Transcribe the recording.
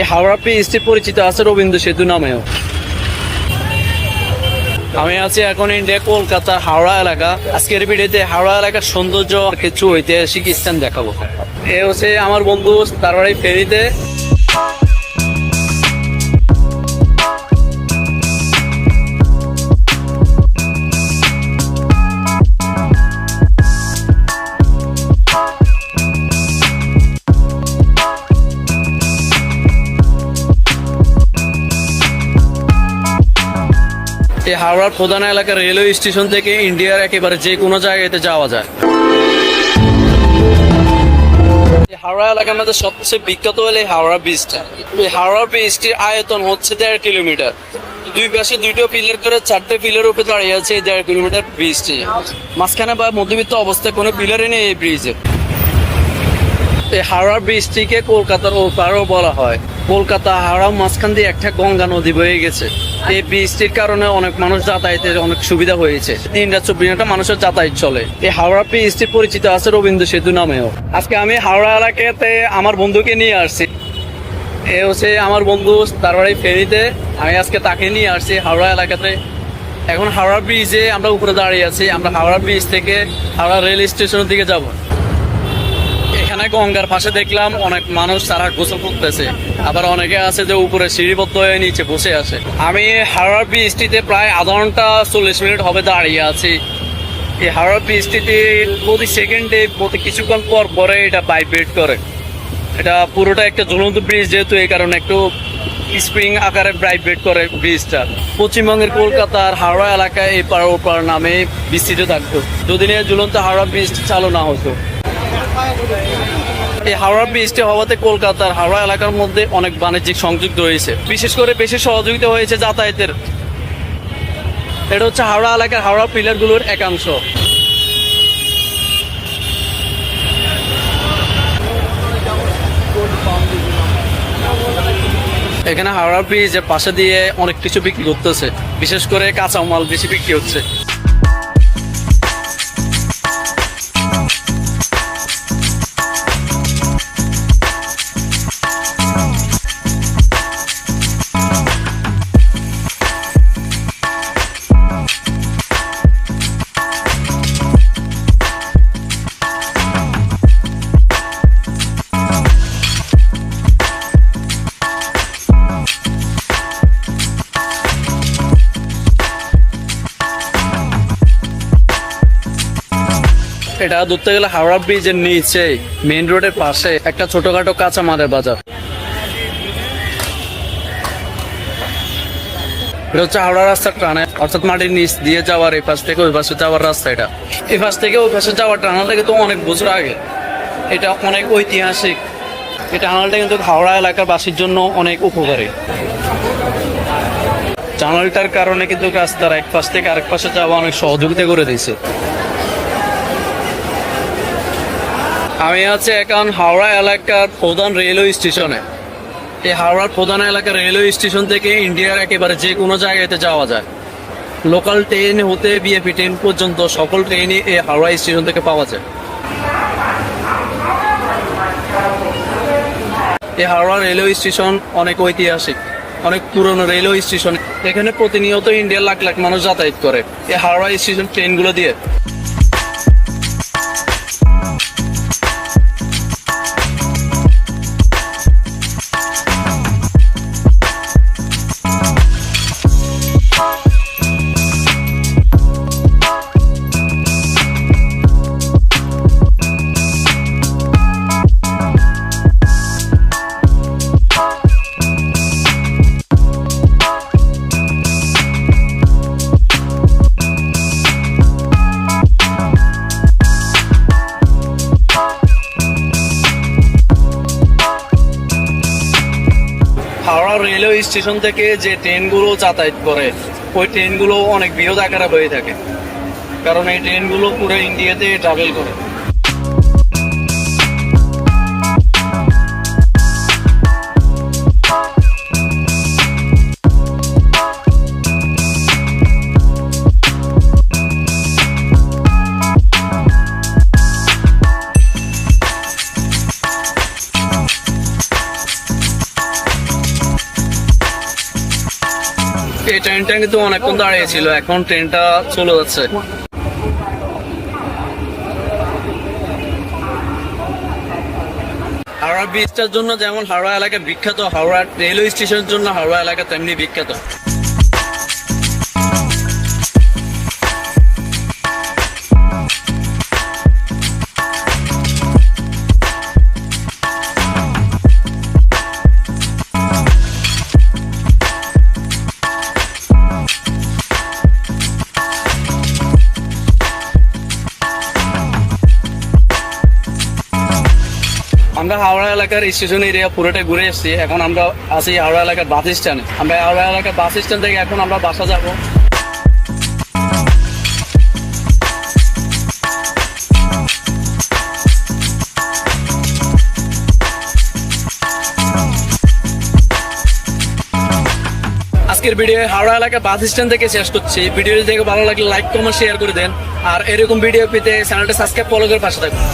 এই হাওড়া ব্রিজটি পরিচিত আছে রবীন্দ্র সেতু নামেও। আমি আছি এখন ইন্ডিয়া কলকাতা হাওড়া এলাকা। আজকের ভিডিওতে হাওড়া এলাকার সৌন্দর্য, কিছু ঐতিহাসিক স্থান দেখাবো। এ হচ্ছে আমার বন্ধু, তার বাড়ি ফেরিতে। এই হাওড়ার প্রধান এলাকার রেলওয়ে স্টেশন থেকে ইন্ডিয়ার একেবারে যে কোনো জায়গাতে যাওয়া যায়। হাওড়া এলাকার মধ্যে সবচেয়ে বিখ্যাত হলে এই হাওড়া ব্রিজটা। এই হাওড়া ব্রিজটির আয়তন হচ্ছে দেড় কিলোমিটার। দুই পাশে দুইটো পিলার করে চারটে পিলার উপরে দাঁড়িয়ে আছে এই দেড় কিলোমিটার ব্রিজটি। মাঝখানে বা মধ্যবিত্ত অবস্থায় কোনো পিলারই নেই এই ব্রিজে। এই হাওড়া ব্রিজটিকে কলকাতার ওপারও বলা হয়। কলকাতা হাওড়া মাঝখান দিয়ে একটা গঙ্গা নদী বয়ে গেছে। এই ব্রিজটির কারণে অনেক মানুষ যাতায়াতের অনেক সুবিধা হয়েছে। তিন রাত চব্বিশ ঘণ্টা মানুষের যাতায়াত চলে। এই হাওড়া ব্রিজটি পরিচিত আছে রবীন্দ্র সেতু নামেও। আজকে আমি হাওড়া এলাকাতে আমার বন্ধুকে নিয়ে আসছি। এ হচ্ছে আমার বন্ধু তার বাড়ি ফেরিতে আমি আজকে তাকে নিয়ে আসছি হাওড়া এলাকাতে। এখন হাওড়া ব্রিজে আমরা উপরে দাঁড়িয়ে আছি। আমরা হাওড়া ব্রিজ থেকে হাওড়া রেল স্টেশনের দিকে যাব। এখানে গঙ্গার পাশে দেখলাম অনেক মানুষ তারা গোসল করতেছে। আবার অনেকে আছে যে উপরে সিঁড়িবদ্ধ হয়ে নিচে বসে আছে। আমি হাওড়া ব্রিজটিতে প্রায় আধা ঘণ্টা চল্লিশ মিনিট হবে দাঁড়িয়ে আছি। এই হাওড়া ব্রিজটিতে প্রতি সেকেন্ডে প্রতি কিছুক্ষণ পর পরে এটা ভাইব্রেট করে। এটা পুরোটা একটা ঝুলন্ত ব্রিজ যেহেতু এই কারণে একটু স্প্রিং আকারে ভাইব্রেট করে ব্রিজটা পশ্চিমবঙ্গের কলকাতার হাওড়া এলাকায় এই পার ওপার নামে বিস্তৃত থাকতো। যদি না এই ঝুলন্ত হাওড়া ব্রিজ চালু না হতো। এই হাওড়া ব্রিজটি হওয়াতে কলকাতার হাওড়া এলাকার মধ্যে অনেক বাণিজ্যিক সংযোগ রয়েছে। বিশেষ করে বেশি সহযোগিতা হয়েছে যাতায়াতের। এটা হচ্ছে হাওড়া এলাকার হাওড়া পিলারগুলোর একাংশ। এখানে হাওড়া ব্রিজের পাশে দিয়ে অনেক কিছু বিক্রি করতেছে। বিশেষ করে কাঁচামাল বেশি বিক্রি হচ্ছে। এটা ধরতে গেলে হাওড়া ব্রিজের নিচে মেইন রোডের পাশে একটা ছোটখাটো কাঁচা কাঁচামালের বাজার। এটা হচ্ছে হাওড়া রাস্তার টানে, অর্থাৎ মাটির নিচ দিয়ে যাওয়ার এই পাশ থেকে ওই পাশে যাওয়ার রাস্তা এটা। এই পাশ থেকে ওই পাশে যাওয়ার টানালটা কিন্তু অনেক বছর আগে। এটা অনেক ঐতিহাসিক। এই টানালটা কিন্তু হাওড়া এলাকার বাসীর জন্য অনেক উপকারী। টানালটার কারণে কিন্তু রাস্তার এক পাশ থেকে আরেক পাশে যাওয়া অনেক সহযোগিতা করে দিয়েছে। আমি আছি এখন হাওড়া এলাকার প্রধান রেলওয়ে স্টেশনে। এই হাওড়ার প্রধান এলাকার রেলওয়ে স্টেশন থেকে ইন্ডিয়ার একেবারে যে কোনো জায়গাতে যাওয়া যায়। লোকাল ট্রেন হতে, বিএপি ট্রেন পর্যন্ত সকল ট্রেনই এই হাওড়া স্টেশন থেকে পাওয়া যায়। এই হাওড়া রেলওয়ে স্টেশন অনেক ঐতিহাসিক, অনেক পুরনো রেলওয়ে স্টেশন। এখানে প্রতিনিয়ত ইন্ডিয়ার লাখ লাখ মানুষ যাতায়াত করে এই হাওড়া স্টেশন ট্রেনগুলো দিয়ে। স্টেশন থেকে যে ট্রেনগুলো যাতায়াত করে, ওই ট্রেনগুলো অনেক বৃহৎ আকারে হয়ে থাকে। কারণ এই ট্রেনগুলো পুরো ইন্ডিয়াতে ট্রাভেল করে। এই ট্রেনটা কিন্তু অনেকক্ষণ দাঁড়িয়ে ছিল এখন ট্রেনটা চলে যাচ্ছে। হাওড়া ব্রিজটার জন্য যেমন হাওড়া এলাকা বিখ্যাত, হাওড়া রেলওয়ে স্টেশনের জন্য হাওড়া এলাকা তেমনি বিখ্যাত। আমরা হাওড়া এলাকার স্টেশন এরিয়া পুরোটা ঘুরে এসেছি। এখন আমরা আছি হাওড়া এলাকার বাস স্ট্যান্ডে। আমরা হাওড়া এলাকার বাস স্ট্যান্ড থেকে এখন আমরা বাসা যাব। আজকের ভিডিও হাওড়া এলাকা বাস স্ট্যান্ড থেকে শেষ করছি। ভিডিওটি দেখে ভালো লাগলে লাইক কমেন্ট শেয়ার করে দেন। আর এরকম ভিডিও পেতে চ্যানেলটা সাবস্ক্রাইব ফলো করে পাশে থাকুন।